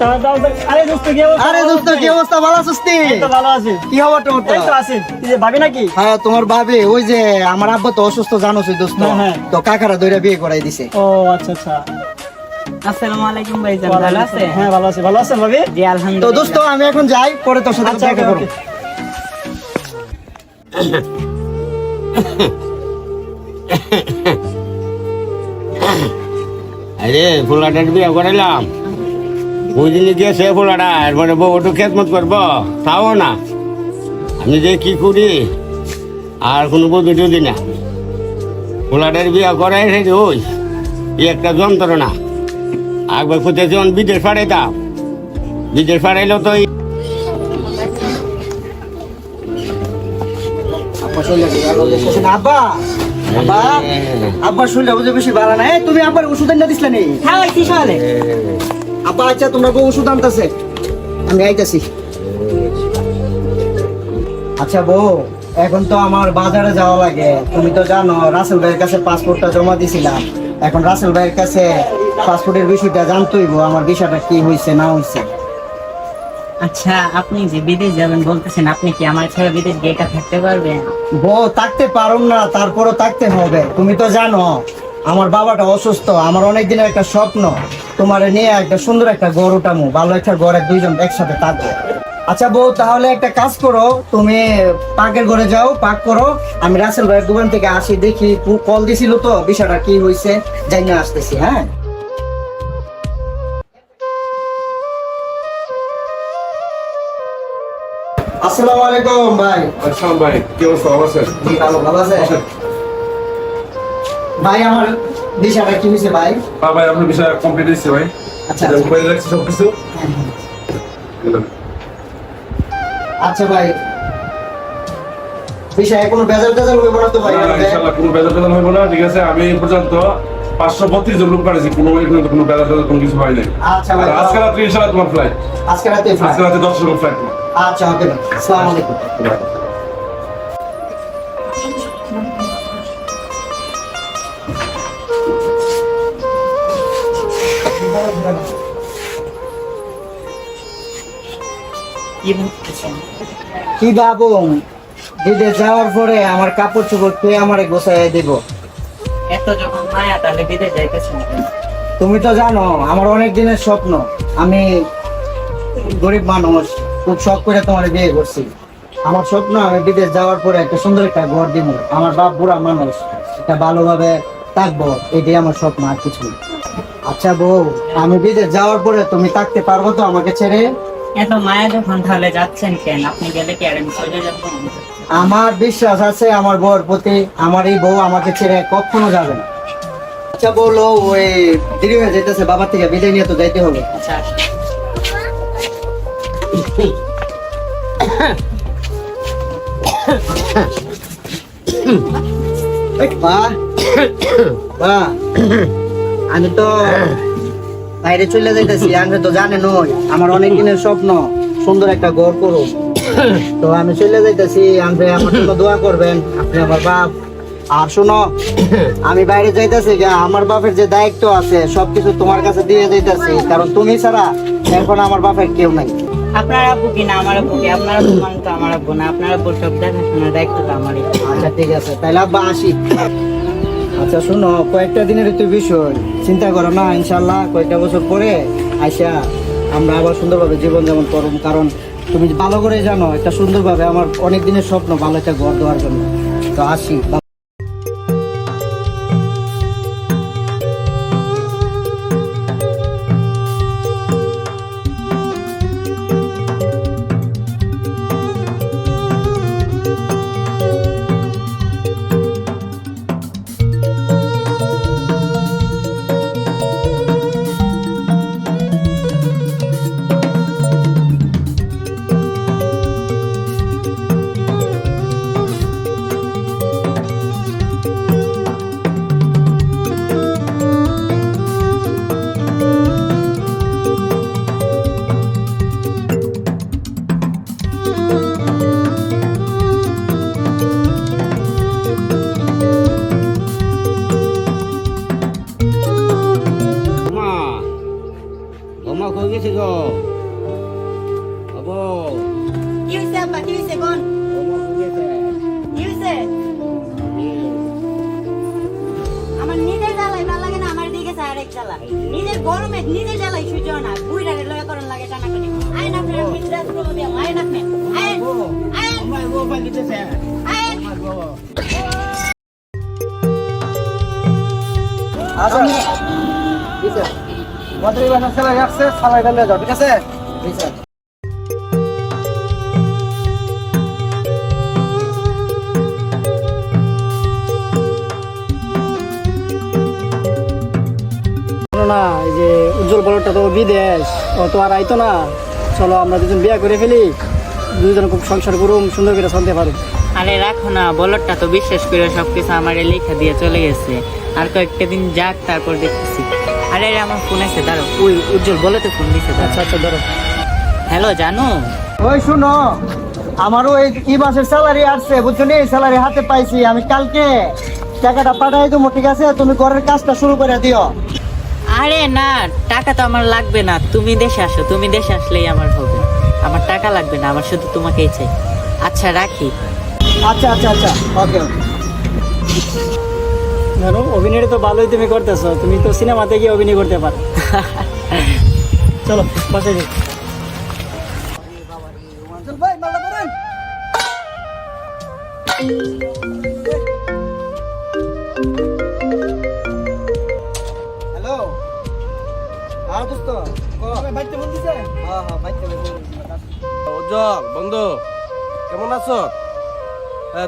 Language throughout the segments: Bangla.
তাড়া দাও তো। আরে দোস্ত কি অবস্থা? আরে দোস্ত কি অবস্থা? ভালো আছিস তো ভালো আছি। কি খবর তোমার এই তো আছি। এই যে ভাবি নাকি? হ্যাঁ তোমার ভাবি ওই যে আমার আব্বা তো অসুস্থ জানোস দোস্ত। তো কাকারা দইরা বিয়ে করাই দিছে। ও আচ্ছা আচ্ছা। আসসালামু আলাইকুম ভাইজান ভালো আছে হ্যাঁ ভালো আছি। ভালো আছেন ভাবি? জি তো দোস্ত আমি এখন যাই পরে তোর সাথে আচ্ছা দেখা ওকে, করব। আরে ফুলাটার বিয়ে করাইলাম। বুঝলি গেছে ফুলাটা এরপরে বউ একটু খেদমত করব তাও না। আমি যে কি করি আর কোনো বুদ্ধি টুদি না। ফুলাটার বিয়ে করাই রে ওই একটা যন্ত্রণা। একবার কোথায় যখন বিদেশ পাঠাইতাম বিদেশ পাঠাইলেও তো আব্বা না। আব্বা আব্বা আব্বার বুঝে বেশি ভালো না। তুমি আব্বার ওষুধ এনে দিছিলে নি? হ্যাঁ কি সকালে আব্বা আচ্ছা তোমরা বউ ওষুধ আনতেছে। আমি আইতাছি। আচ্ছা বউ এখন তো আমার বাজারে যাওয়া লাগে। তুমি তো জানো রাসেল ভাইয়ের কাছে পাসপোর্টটা জমা দিছিলাম। এখন রাসেল ভাইয়ের কাছে পাসপোর্টের বিষয়টা জানতেই বউ আমার বিষয়টা কি হয়েছে না হয়েছে আচ্ছা আপনি যে বিদেশ যাবেন বলতেছেন আপনি কি আমার ছেড়ে বিদেশ গিয়ে একা থাকতে পারবেন? বউ থাকতে পারুম না তারপরও থাকতে হবে। তুমি তো জানো আমার বাবাটা অসুস্থ আমার অনেক দিনের একটা স্বপ্ন। তোমার নিয়ে একটা সুন্দর একটা ঘর উঠামু ভালো একটা ঘরে দুইজন একসাথে থাকব। আচ্ছা বউ তাহলে একটা কাজ করো তুমি পাকের ঘরে যাও পাক করো। আমি রাসেল ভাইয়ের দোকান থেকে আসি দেখি কল দিছিল তো বিষয়টা কি হয়েছে যাই না আসতেছি হ্যাঁ? আসসালামু আলাইকুম ভাই। আসসালাম ভাই কি অবস্থা? ভালো আছেন? ভালো ভালো আছে ভাই আমার কি হয়েছে ভাই? হ্যাঁ ভাই কমপ্লিট হয়েছে ভাই। আচ্ছা উপরে রাখছি সব কিছু আচ্ছা। ভাই। বিষয়ে কোনো বেজাল টেজাল হইব না তো ভাই? আমাদের? ইনশাল্লাহ কোনো বেজার টেজার হইব না ঠিক আছে? আমি এই পর্যন্ত পাঁচশো বত্রিশ জন লোক পাঠিয়েছি কোনো এখানে কোনো কোনো কিছু হয় নাই। আচ্ছা ভাই আজকে রাত্রে ইনশাল্লাহ তোমার ফ্লাইট আজকে রাতে আজকে রাতে ফ্লাইট আচ্ছা ওকে ভাই। আসসালামু আলাইকুম। কি বাবু? বিদেশ যাওয়ার পরে আমার কাপড় চোপড় কে আমারে গোছায় দিব। এত যখন মায়া তাহলে বিদেশ যাইতেছেন তুমি তো জানো আমার অনেক দিনের স্বপ্ন। আমি গরিব মানুষ খুব শখ করে তোমার বিয়ে করছি। আমার স্বপ্ন আমি বিদেশ যাওয়ার পরে একটা সুন্দর একটা ঘর দিব। আমার বাপ বুড়া মানুষ একটা ভালোভাবে থাকব এটাই আমার স্বপ্ন আর কিছু না। আচ্ছা বউ আমি বিদেশ যাওয়ার পরে তুমি থাকতে পারব তো আমাকে ছেড়ে? এত মায়া যখন তাহলে যাচ্ছেন কেন? আপনি গেলে কি আর আমি চলে যাব? আমার বিশ্বাস আছে আমার বউর প্রতি আমার এই বউ আমাকে ছেড়ে কখনো যাবে না। আচ্ছা বলো ওই দেরি হয়ে যাইতেছে বাবার থেকে বিদায় নিয়ে তো যাইতে হবে। আচ্ছা বা বা আমি তো বাইরে চলে যাইতেছি আমি তো জানেন নই আমার অনেক দিনের স্বপ্ন সুন্দর একটা ঘর করো তো আমি চলে যাইতেছি আপনি আমার জন্য দোয়া করবেন আপনি আমার বাপ। আর শোনো আমি বাইরে যাইতেছি আমার বাপের যে দায়িত্ব আছে সবকিছু তোমার কাছে দিয়ে যাইতেছি কারণ তুমি ছাড়া এখন আমার বাপের কেউ নাই। আপনার কি না? আমার আব্বু কি? আপনার মানে তো আমার আব্বু না। আপনার আব্বু সব দেখাশোনার দায়িত্ব তো আমারই। আচ্ছা ঠিক আছে তাহলে আব্বা আসি। আচ্ছা শোনো কয়েকটা দিনের তো বিষয়। চিন্তা করো না ইনশাল্লাহ কয়েকটা বছর পরে আইসা আমরা আবার সুন্দরভাবে জীবন যেমন করব, কারণ তুমি ভালো করে জানো, একটা সুন্দরভাবে আমার অনেক দিনের স্বপ্ন ভালো একটা ঘর দেওয়ার জন্য। তো আসি আব্বা কি হইছে কোন? কি হইছে? আমার নিজের জ্বালাই ভালো লাগে না আমার দিকে আরেক জ্বালা। নিজের গরমে নিজের জ্বালাই সহ্য না। বুইরা লয়া করার লাগে টানা করি আয় না আপনি মিন্দ্রাস প্রভু দিয়া আয় আপনি আয় আয়। আমার বউ পালিতেছে আয়। আমার বউ। আচ্ছা। ঠিক আছে মন্ত্রী বাসা চালাই রাখছে চালাই ফেলে যাও ঠিক আছে? ঠিক আছে না এই যে উজ্জ্বল বলটা তো বিদেশ ও তো আর আইতো না। চলো আমরা দুজন বিয়ে করে ফেলি। দুজন খুব সংসার করুম সুন্দর করে চলতে পারুম। আরে রাখো না বলটটা তো বিশ্বাস করে সবকিছু আমার লেখা দিয়ে চলে গেছে। আর কয়েকটা দিন যাক তারপর দেখতেছি। আরে আরে আমার ফোন আছে দাঁড়ো ওই উজ্জ্বল বলে তো ফোন দিছে আচ্ছা আচ্ছা ধরো হ্যালো জানো? ওই শুনো আমারও এই এই মাসের স্যালারি আসছে বুঝছ নি? স্যালারি হাতে পাইছি আমি কালকে টাকাটা পাঠাই দেবো ঠিক আছে? তুমি ঘরের কাজটা শুরু করে দিও। আরে না টাকা তো আমার লাগবে না। তুমি দেশে আসো তুমি দেশে আসলেই আমার হবে। আমার টাকা লাগবে না আমার শুধু তোমাকেই চাই। আচ্ছা রাখি। আচ্ছা আচ্ছা আচ্ছা ওকে। ধরো অভিনয়টা তো ভালোই তুমি করতেছো তুমি তো সিনেমাতে গিয়ে অভিনয় করতে পারো। চলো বাসায় যাই ভাই মালা করেন উজ্জ্বল বন্ধু কেমন আছো?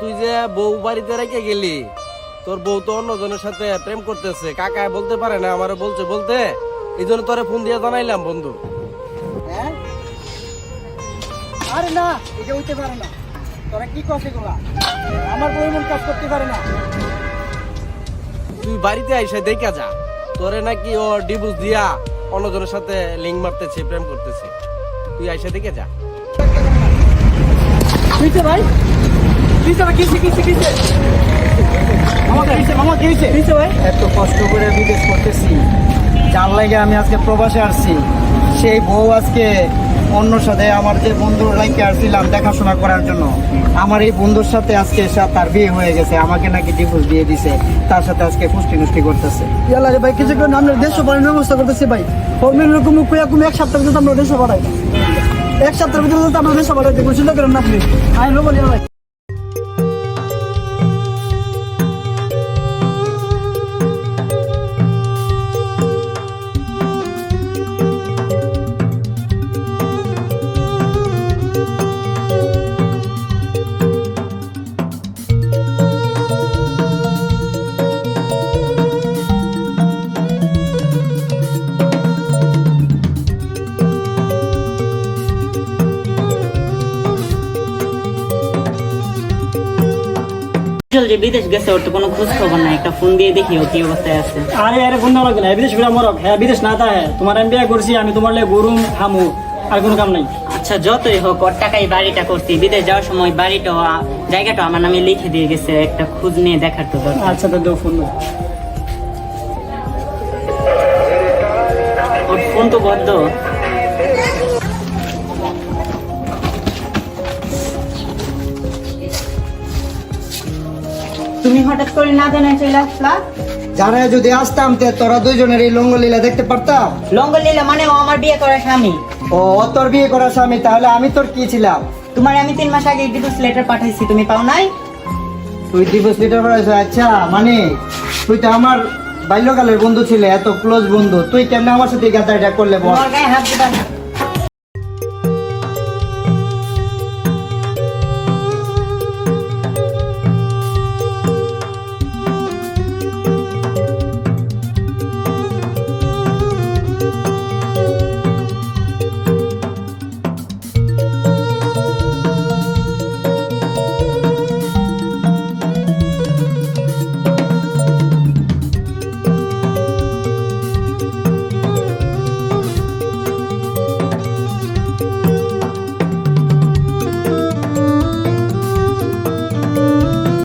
তুই যে বউ বাড়িতে রেখে গেলি তোর বউ তো অন্যজনের সাথে প্রেম করতেছে। কাকা বলতে পারে না আমারে বলছে বলতে। এই জন্য তোরে ফোন দিয়ে জানাইলাম বন্ধু। হ্যাঁ? আরে না এটা হইতে পারে না। তোরা কি এগুলা? আমার মন কাজ করতে পারে না। তুই বাড়িতে আইসা দেখা যা। তোরে নাকি ও ডিভোর্স দিয়া অন্যজনের সাথে লিঙ্ক মারতেছি প্রেম করতেছি। তুই আইসা দিকে যা। ভাই? আমাকে কিসে ভাই? এত কষ্ট করে বিদেশ করতেছি। যার লাগে আমি আজকে প্রবাসে আসছি। সেই বউ আজকে অন্য সাথে আমার যে বন্ধুর লাইকে আসছিলাম দেখাশোনা করার জন্য, আমার এই বন্ধুর সাথে আজকে তার বিয়ে হয়ে গেছে, আমাকে নাকি ডিভোর্স দিয়ে দিছে, তার সাথে আজকে পুষ্টি নুষ্টি করতেছে। ভাই, কিছু করে আমরা দেশ পাঠানোর ব্যবস্থা করতেছি ভাই। ফর্মের রকম কুয়া কুমি এক সপ্তাহ ভিতরে আমরা দেশ পাঠাই এক সপ্তাহের ভিতরে আমরা দেশ দেখুন চিন্তা করেন আপনি। আইন বলি ভাই। উজ্জ্বল যে বিদেশ গেছে ওর তো কোনো খোঁজ খবর নাই। একটা ফোন দিয়ে দেখি ও কি অবস্থায় আছে। আরে আরে ফোন দেওয়া লাগবে না বিদেশ ঘুরে মরক। হ্যাঁ বিদেশ না তা হ্যাঁ তোমার আমি বিয়ে করছি আমি তোমার লাগে গরুম খামু আর কোনো কাম নাই। আচ্ছা যতই হোক ওর টাকাই বাড়িটা করছি। বিদেশ যাওয়ার সময় বাড়িটা জায়গাটা আমার নামে লিখে দিয়ে গেছে। একটা খোঁজ নিয়ে দেখার তো দরকার। আচ্ছা তো দেও ফোন দাও। ওর ফোন তো বদ্ধ তুমি হঠাৎ করে না জানাই চলে আসলা? যারা যদি আসতাম তে তোরা দুইজনের এই লঙ্গলীলা দেখতে পারতাম লঙ্গলীলা মানে ও আমার বিয়ে করা স্বামী। ও তোর বিয়ে করা স্বামী তাহলে আমি তোর কি ছিলাম? তোমার আমি তিন মাস আগে ডিভোর্স লেটার পাঠাইছি তুমি পাও নাই? তুই ডিভোর্স লেটার করেছ আচ্ছা মানে তুই তো আমার বাল্যকালের বন্ধু ছিলে এত ক্লোজ বন্ধু। তুই কেমনে আমার সাথে গাদারিটা করলে বল? হাত দিবা না।